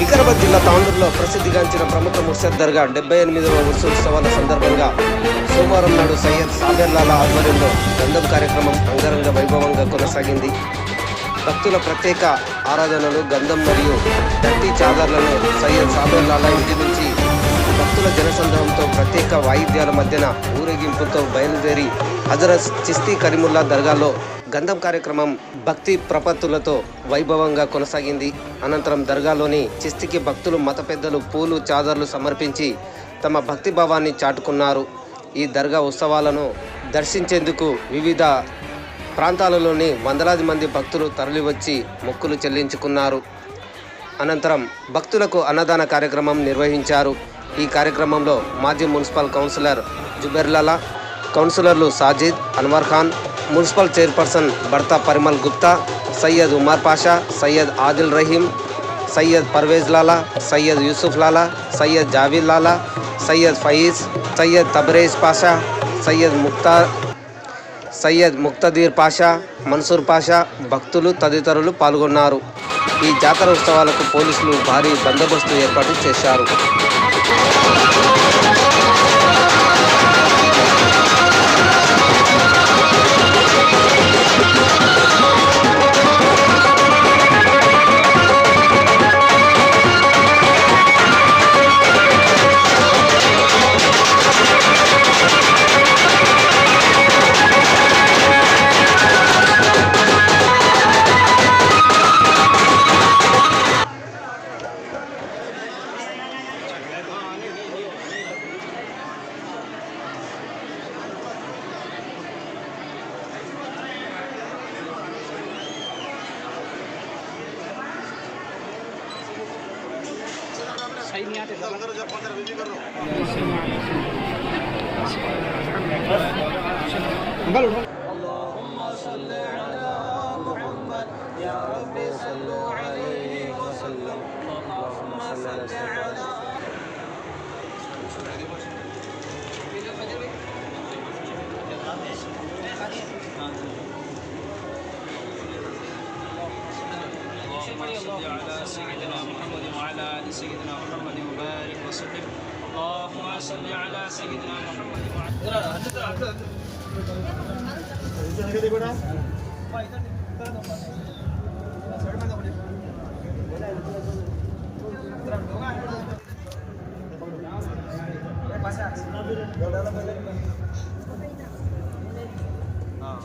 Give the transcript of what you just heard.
వికారాబాద్ జిల్లా తాండూరులో ప్రసిద్ధిగాంచిన ప్రముఖ ముర్షద్ దర్గా డెబ్బై ఎనిమిదవ ఉత్సవాల సందర్భంగా సోమవారం నాడు సయ్యద్ సాబెర్లాల ఆధ్వర్యంలో గంధం కార్యక్రమం అంగరంగ వైభవంగా కొనసాగింది. భక్తుల ప్రత్యేక ఆరాధనలు గంధం మరియు దట్టి చాదర్లను సయ్యద్ సాబెర్లాల ఇంటి నుంచి భక్తుల జనసంద్రహంతో ప్రత్యేక వాయిద్యాల మధ్యన ఊరేగింపుతో బయలుదేరి హజరత్ చిస్తీ కరీముల్లా దర్గాలో గంధం కార్యక్రమం భక్తి ప్రపత్తులతో వైభవంగా కొనసాగింది. అనంతరం దర్గాలోని చిస్తికి భక్తులు మత పెద్దలు పూలు చాదర్లు సమర్పించి తమ భక్తి భావాన్ని చాటుకున్నారు. ఈ దర్గా ఉత్సవాలను దర్శించేందుకు వివిధ ప్రాంతాలలోని వందలాది మంది భక్తులు తరలివచ్చి మొక్కులు చెల్లించుకున్నారు. అనంతరం భక్తులకు అన్నదాన కార్యక్రమం నిర్వహించారు. ఈ కార్యక్రమంలో మాజీ మున్సిపల్ కౌన్సిలర్ జుబెర్లాలా కౌన్సిలర్లు సాజిద్ అన్వర్ ఖాన్ మున్సిపల్ చైర్పర్సన్ భర్తా పరిమల్ గుప్తా సయ్యద్ ఉమర్ పాషా సయ్యద్ ఆదిల్ రహీం సయ్యద్ పర్వేజ్ లాలా సయ్యద్ యూసుఫ్ లాలా సయ్యద్ జావీద్ లాలా సయ్యద్ ఫయీజ్ సయ్యద్ తబరేజ్ పాషా సయ్యద్ ముక్తార్ సయ్యద్ ముక్తదీర్ పాషా మన్సూర్ పాషా భక్తులు తదితరులు పాల్గొన్నారు. ఈ జాతర ఉత్సవాలకు పోలీసులు భారీ బందోబస్తు ఏర్పాటు చేశారు. सही नहीं आते Thank you. اللهم صل على سيدنا محمد وعلى آل سيدنا محمد وبارك وسلم. اللهم صل على سيدنا محمد وعلى آه